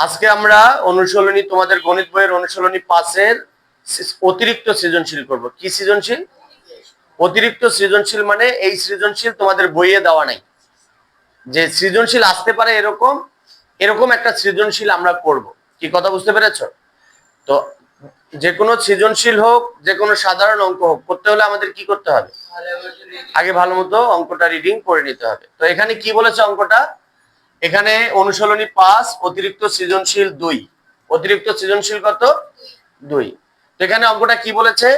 আজকে আমরা অনুশীলনী, তোমাদের গণিত বইয়ের অনুশীলনী পাঁচের সি- অতিরিক্ত সৃজনশীল করব। কি সৃজনশীল? অতিরিক্ত সৃজনশীল মানে এই সৃজনশীল তোমাদের বইয়ে দেওয়া নাই। যে সৃজনশীল আসতে পারে এরকম এরকম একটা সৃজনশীল আমরা করব। কি কথা বুঝতে পেরেছ? তো যে কোনো সৃজনশীল হোক যে কোনো সাধারণ অঙ্ক হোক, করতে হলে আমাদের কি করতে হবে? আগে ভালো মতো অঙ্কটা রিডিং করে নিতে হবে। তো এখানে কি বলেছে অঙ্কটা? এখানে অনুশীলনী পাঁচ, অতিরিক্ত সৃজনশীল দুই। অতিরিক্ত সৃজনশীল কত? দুই। তো এখানে অঙ্কটা কি বলেছে?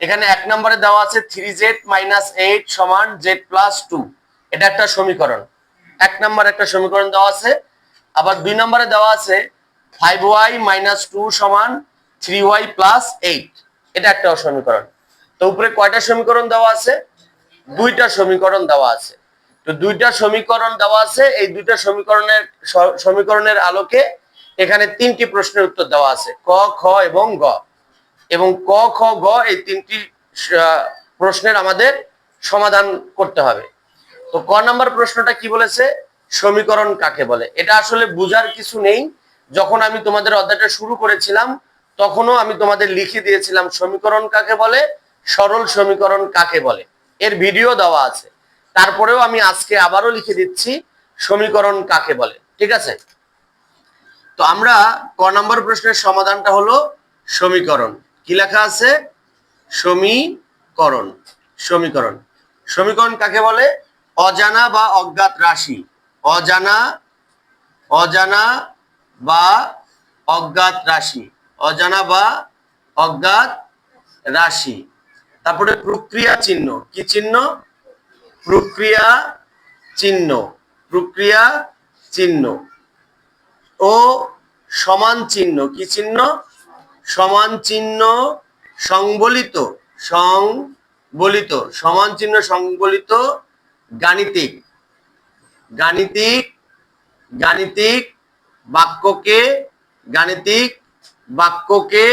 এখানে এক নম্বরে দেওয়া আছে থ্রি জেড মাইনাস এইট সমান জেড প্লাস টু এটা একটা সমীকরণ। এক নম্বর একটা সমীকরণ দেওয়া আছে। আবার দুই নম্বরে দেওয়া আছে ফাইভ ওয়াই মাইনাস টু সমান থ্রি ওয়াই প্লাস এইট এটা একটা সমীকরণ। তো উপরে কয়টা সমীকরণ দেওয়া আছে? দুইটা সমীকরণ দেওয়া আছে। তো দুইটা সমীকরণ দেওয়া আছে। এই দুইটা সমীকরণের সমীকরণের আলোকে এখানে তিনটি প্রশ্নের উত্তর দেওয়া আছে। ক, খ এবং গ। এবং ক, খ, গ এই তিনটি প্রশ্নের আমাদের সমাধান করতে হবে। তো ক নাম্বার প্রশ্নটা কি বলেছে? সমীকরণ কাকে বলে? এটা আসলে বুঝার কিছু নেই। যখন আমি তোমাদের অধ্যায়টা শুরু করেছিলাম, তখনও আমি তোমাদের লিখে দিয়েছিলাম সমীকরণ কাকে বলে, সরল সমীকরণ কাকে বলে। এর ভিডিও দেওয়া আছে। তারপরেও আমি আজকে আবারও লিখে দিচ্ছি, সমীকরণ কাকে বলে? ঠিক আছে? তো আমরা ক নম্বর প্রশ্নের সমাধানটা হলো সমীকরণ। কি লেখা আছে? সমীকরণ। সমীকরণ। সমীকরণ কাকে বলে? অজানা বা অজ্ঞাত রাশি। অজানা অজানা বা অজ্ঞাত রাশি। অজানা বা অজ্ঞাত রাশি। তারপরে প্রক্রিয়া চিহ্ন। কি চিহ্ন? প্রক্রিয়া চিহ্ন প্রক্রিয়া চিহ্ন। ও সমান চিহ্ন, কি চিহ্ন? সমান চিহ্ন সংবলিত সংবলিত। সমান চিহ্ন সংবলিত গাণিতিক। গাণিতিক গাণিতিক বাক্যকে গাণিতিক বাক্যকে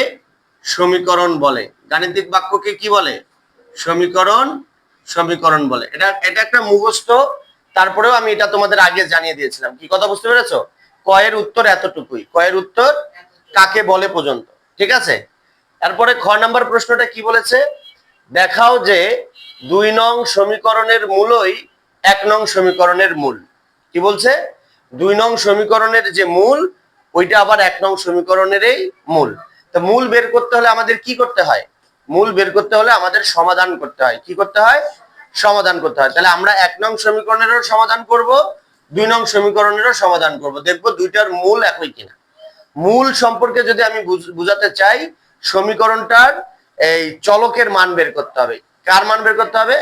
সমীকরণ বলে। গাণিতিক বাক্যকে কি বলে? সমীকরণ সমীকরণ বলে। এটা এটা একটা মুখস্থ, তারপরেও আমি এটা তোমাদের আগে জানিয়ে দিয়েছিলাম। কি কথা বুঝতে পেরেছ? কয়ের উত্তর এতটুকুই। কয়ের উত্তর কাকে বলে পর্যন্ত। ঠিক আছে? তারপরে খ নাম্বার প্রশ্নটা কি বলেছে? দেখাও যে দুই নং সমীকরণের মূলই এক নং সমীকরণের মূল। কি বলছে? দুই নং সমীকরণের যে মূল, ওইটা আবার এক নং সমীকরণেরই মূল। তো মূল বের করতে হলে আমাদের কি করতে হয়? মূল বের করতে হলে আমাদের সমাধান করতে হয়। কি করতে হয়? সমাধান করতে হয়। তাহলে আমরা এক নং সমীকরণেরও সমাধান করব, দুই নং সমীকরণেরও সমাধান করব। দেখব দুইটার মূল একই কিনা। মূল সম্পর্কে যদি আমি বুঝ- বুঝাতে চাই, সমীকরণটার এই চলকের মান বের করতে হবে। কার মান বের করতে হবে?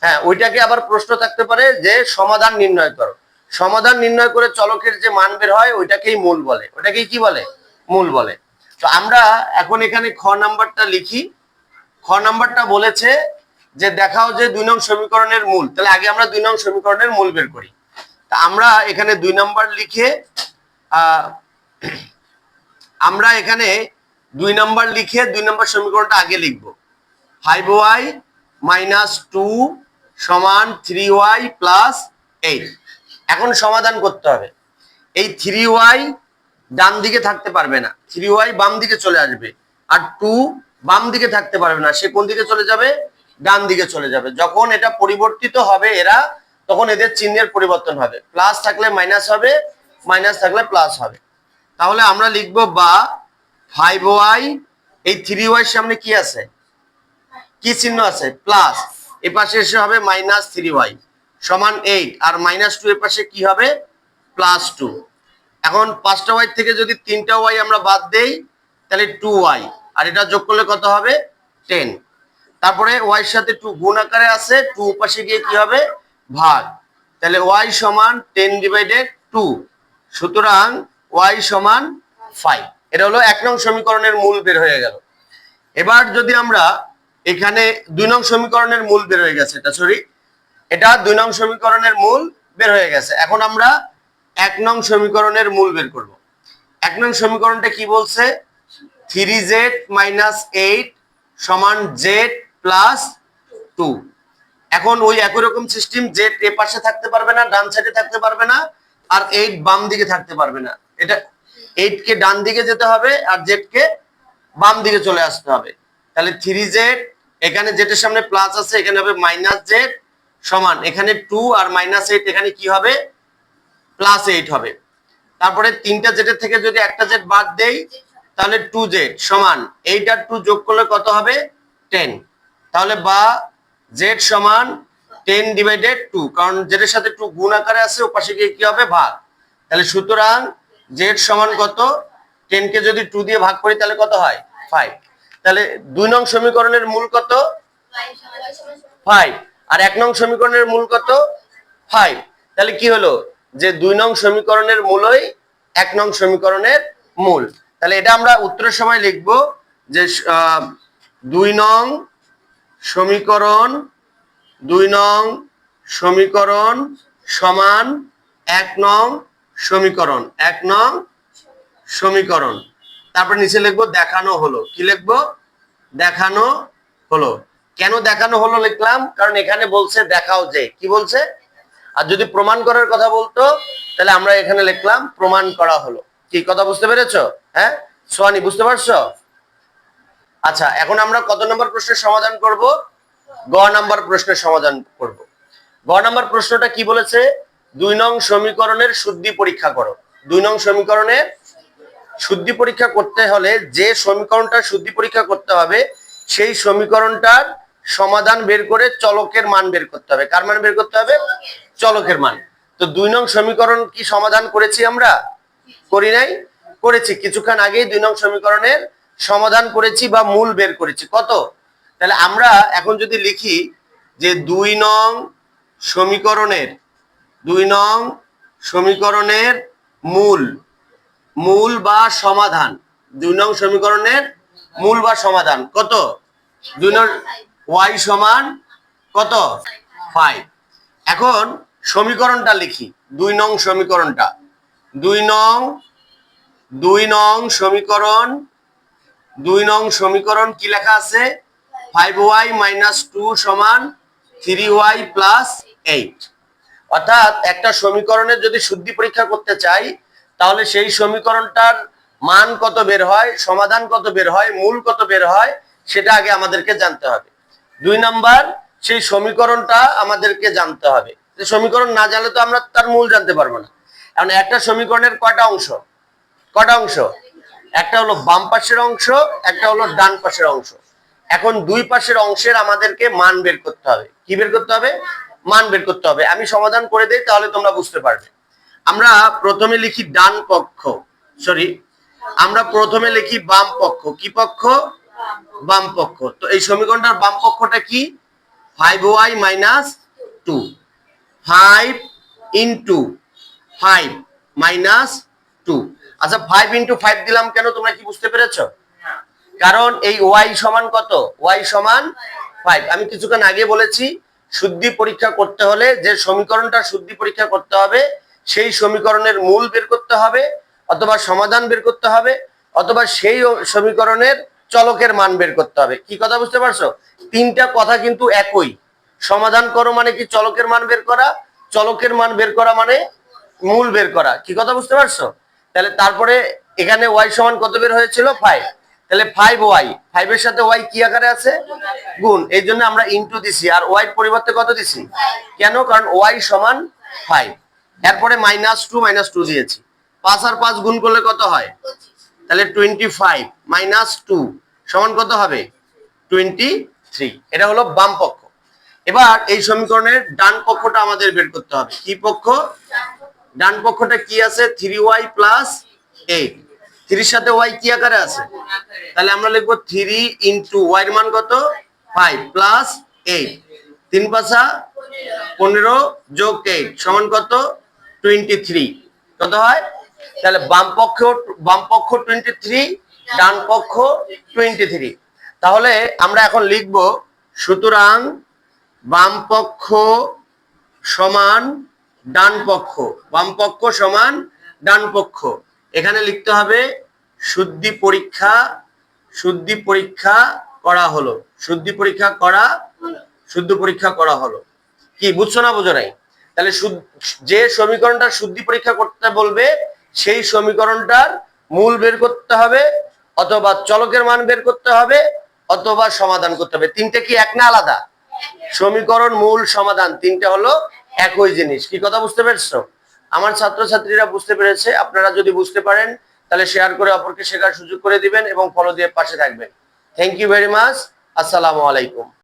হ্যাঁ ওইটাকে আবার প্রশ্ন থাকতে পারে যে সমাধান নির্ণয় করো। সমাধান নির্ণয় করে চলকের যে মান বের হয়, ওইটাকেই মূল বলে। ওটাকেই কি বলে? মূল বলে। তো আমরা এখন এখানে খ নাম্বারটা লিখি। খ নাম্বারটা বলেছে যে দেখাও যে দুই নং সমীকরণের মূল। তাহলে আগে আমরা দুই নং সমীকরণের মূল বের করি। তা আমরা এখানে দুই নাম্বার লিখে আমরা এখানে দুই নাম্বার লিখে দুই নাম্বার সমীকরণটা আগে লিখব। ফাইভ ওয়াই মাইনাস টু সমান থ্রি ওয়াই প্লাস এইট এখন সমাধান করতে হবে। এই থ্রি ওয়াই ডান দিকে থাকতে পারবে না। থ্রি ওয়াই বাম দিকে চলে আসবে। আর টু বাম দিকে থাকতে পারবে না, সে কোন দিকে চলে যাবে? ডান দিকে চলে যাবে। যখন এটা পরিবর্তিত হবে এরা, তখন এদের চিহ্নের পরিবর্তন হবে। প্লাস থাকলে মাইনাস হবে, মাইনাস থাকলে প্লাস হবে। তাহলে আমরা লিখব বা ফাইভ ওয়াই এই থ্রি ওয়াই সামনে কি আছে? কি চিহ্ন আছে? প্লাস। এ পাশে এসে হবে মাইনাস থ্রি ওয়াই সমান এইট আর মাইনাস টু এর পাশে কি হবে? প্লাস টু এখন পাঁচটা ওয়াই থেকে যদি তিনটা ওয়াই আমরা বাদ দেই, তাহলে টু ওয়াই আর এটা যোগ করলে কত হবে? টেন তারপরে ওয়াই সাথে টু গুণ আকারে আছে টু পাশে গিয়ে কি হবে? ভাগ। তাহলে ওয়াই সমান টেন ডিভাইডেড টু সুতরাং ওয়াই সমান ফাইভ এটা হলো এক নং সমীকরণের মূল বের হয়ে গেল। এবার যদি আমরা এখানে দুই নং সমীকরণের মূল বের হয়ে গেছে, এটা সরি এটা দুই নং সমীকরণের মূল বের হয়ে গেছে। এখন আমরা এক নং সমীকরণের মূল বের করব। এক নং সমীকরণটা কি বলছে? থ্রি জেড মাইনাস এইট সমান জেড প্লাস টু এখন ওই একই রকম সিস্টেম জেড এ পাশে থাকতে পারবে না, ডান সাইডে থাকতে পারবে না, আর এইট বাম দিকে থাকতে পারবে না। এটা এইট কে ডান দিকে যেতে হবে, আর জেড কে বাম দিকে চলে আসতে হবে। তাহলে থ্রি জেড এখানে জেটের সামনে প্লাস আছে, এখানে হবে মাইনাস জেড সমান। এখানে টু আর মাইনাস এইট এখানে কি হবে? প্লাস এইট হবে। তারপরে তিনটা জেটের থেকে যদি একটা জেড বাদ দেই তাহলে টু জেড সমান, এইট টু যোগ করলে কত হবে? টেন তাহলে বা জেড সমান টেন ডিভাইডেড টু কারণ জেডের সাথে টু গুণ আকারে আছে, ওপাশে গিয়ে কি হবে? ভাগ। তাহলে সুতরাং জেড সমান কত? টেন কে যদি টু দিয়ে ভাগ করি, তাহলে কত হয়? ফাইভ তাহলে দুই নং সমীকরণের মূল কত? ফাইভ আর এক নং সমীকরণের মূল কত? ফাইভ তাহলে কি হলো? যে দুই নং সমীকরণের মূলই এক নং সমীকরণের মূল। তাহলে এটা আমরা উত্তরের সময় লিখব যে দুই নং সমীকরণ, দুই নং সমীকরণ সমান এক নং সমীকরণ, এক নং সমীকরণ। তারপর নিচে লিখব দেখানো হলো। কি লিখব? দেখানো হলো। কেন দেখানো হলো লিখলাম? কারণ এখানে বলছে দেখাও যে। কি বলছে? আর যদি প্রমাণ করার কথা বলতো, তাহলে আমরা এখানে লিখলাম প্রমাণ করা হলো। কি, কথা বুঝতে পেরেছ? হ্যাঁ? সোয়ানি বুঝতে পারছ? আচ্ছা এখন আমরা কত নম্বর প্রশ্নের সমাধান করব? গ নাম্বার প্রশ্নের সমাধান করব। গ নাম্বার প্রশ্নটা কি বলেছে? দুই নং সমীকরণের শুদ্ধি পরীক্ষা করো। দুই নং সমীকরণের শুদ্ধি পরীক্ষা করতে হলে যে সমীকরণটা শুদ্ধি পরীক্ষা করতে হবে, সেই সমীকরণটার সমাধান বের করে চলকের মান বের করতে হবে। কার মান বের করতে হবে? চলকের মান। তো দুই নং সমীকরণ কি সমাধান করেছি আমরা? করি নাই? করেছি, কিছুক্ষণ আগেই দুই নং সমীকরণের সমাধান করেছি বা মূল বের করেছি। কত? তাহলে আমরা এখন যদি লিখি যে দুই নং সমীকরণের, দুই নং সমীকরণের মূল মূল বা সমাধান, দুই নং সমীকরণের মূল বা সমাধান, কত? দুই নং ওয়াই সমান কত? ফাইভ। এখন সমীকরণটা লিখি, দুই নং সমীকরণটা, দুই নং দুই নং সমীকরণ, দুই নং সমীকরণ কি লেখা আছে? ফাইভ ওয়াই মাইনাস টু সমান থ্রি ওয়াই প্লাস এইট অর্থাৎ একটা সমীকরণের যদি শুদ্ধি পরীক্ষা করতে চাই, তাহলে সেই সমীকরণটার মান কত বের হয়, সমাধান কত বের হয়, মূল কত বের হয়, সেটা আগে আমাদেরকে জানতে হবে। দুই নাম্বার, সেই সমীকরণটা আমাদেরকে জানতে হবে। সমীকরণ না জানলে তো আমরা তার মূল জানতে পারব না। কারণ একটা সমীকরণের কয়টা অংশ? কটা অংশ? একটা হলো বাম পাশের অংশ, একটা হলো ডান পাশের অংশ। এখন দুই পাশের অংশের আমাদেরকে মান বের করতে হবে। কি বের করতে হবে? মান বের করতে হবে। আমি সমাধান করে দেই, তাহলে তোমরা বুঝতে পারবে। আমরা প্রথমে লিখি ডান পক্ষ। সরি আমরা প্রথমে লিখি বাম পক্ষ। কি পক্ষ? বাম পক্ষ। তো এই সমীকরণটার বাম পক্ষটা কি? Five Y minus two five into five minus আচ্ছা ফাইভ ইন্টু ফাইভ দিলাম কেন? তোমরা কি বুঝতে পেরেছ? কারণ এই ওয়াই সমান কত? ওয়াই সমান ফাইভ আমি কিছুক্ষণ আগে বলেছি শুদ্ধি পরীক্ষা করতে হলে যে সমীকরণটা শুদ্ধি পরীক্ষা করতে হবে সেই সমীকরণের মূল বের করতে হবে অথবা সমাধান বের করতে হবে অথবা সেই সমীকরণের চলকের মান বের করতে হবে। কি কথা বুঝতে পারছ? তিনটা কথা কিন্তু একই। সমাধান করো মানে কি? চলকের মান বের করা চলকের মান বের করা মানে মূল বের করা। কি কথা বুঝতে পারছ? তাহলে তারপরে এখানে ওয়াই সমান কত বের হয়েছিল? ফাইভ তাহলে ফাইভ ওয়াই ফাইভ এর সাথে ওয়াই কি আকারে আছে? গুণ। এই জন্য আমরা ইনটু দিছি। আর ওয়াই পরিবর্তে কত দিছি? কেন? কারণ ওয়াই সমান ফাইভ এরপরে মাইনাস টু মাইনাস টু দিয়েছি। পাঁচ আর পাঁচ গুণ করলে কত হয়? তাহলে টোয়েন্টি ফাইভ মাইনাস টু সমান কত হবে? টোয়েন্টি থ্রি এটা হলো বাম পক্ষ। এবার এই সমীকরণের ডান পক্ষটা আমাদের বের করতে হবে। কি পক্ষ? ডান পক্ষটা কি আছে? থ্রি ওয়াই প্লাস এইট থ্রির সাথে ওয়াই কি আকারে আছে? তাহলে আমরা লিখব থ্রি ইন্টু ওয়াই এর মান কত? ফাইভ প্লাস এইট তিন পাশা পনেরো যোগ এইট সমান কত? টোয়েন্টি থ্রি কত হয়? তাহলে বাম পক্ষ বাম পক্ষ টোয়েন্টি থ্রি ডান পক্ষ টোয়েন্টি থ্রি তাহলে আমরা এখন লিখব, সুতরাং বাম পক্ষ সমান ডান পক্ষ, বাম পক্ষ সমান ডান পক্ষ। এখানে লিখতে হবে, শুদ্ধি পরীক্ষা শুদ্ধি পরীক্ষা করা হলো। শুদ্ধি পরীক্ষা করা, শুদ্ধ পরীক্ষা করা হলো। কি, বুঝছ না বোঝো নাই? তাহলে যে সমীকরণটা শুদ্ধি পরীক্ষা করতে বলবে, সেই সমীকরণটার মূল বের করতে হবে, অথবা চলকের মান বের করতে হবে, অথবা সমাধান করতে হবে। তিনটে কি এক না আলাদা? সমীকরণ মূল সমাধান। তিনটে হলো একই জিনিস। কি কথা বুঝতে পেরেছ? আমার ছাত্রছাত্রীরা বুঝতে পেরেছে, আপনারা যদি বুঝতে পারেন, তাহলে শেয়ার করে অপরকে শেখার সুযোগ করে দিবেন এবং ফলো দিয়ে পাশে থাকবেন। থ্যাংক ইউ ভেরি মাচ আসসালামু আলাইকুম।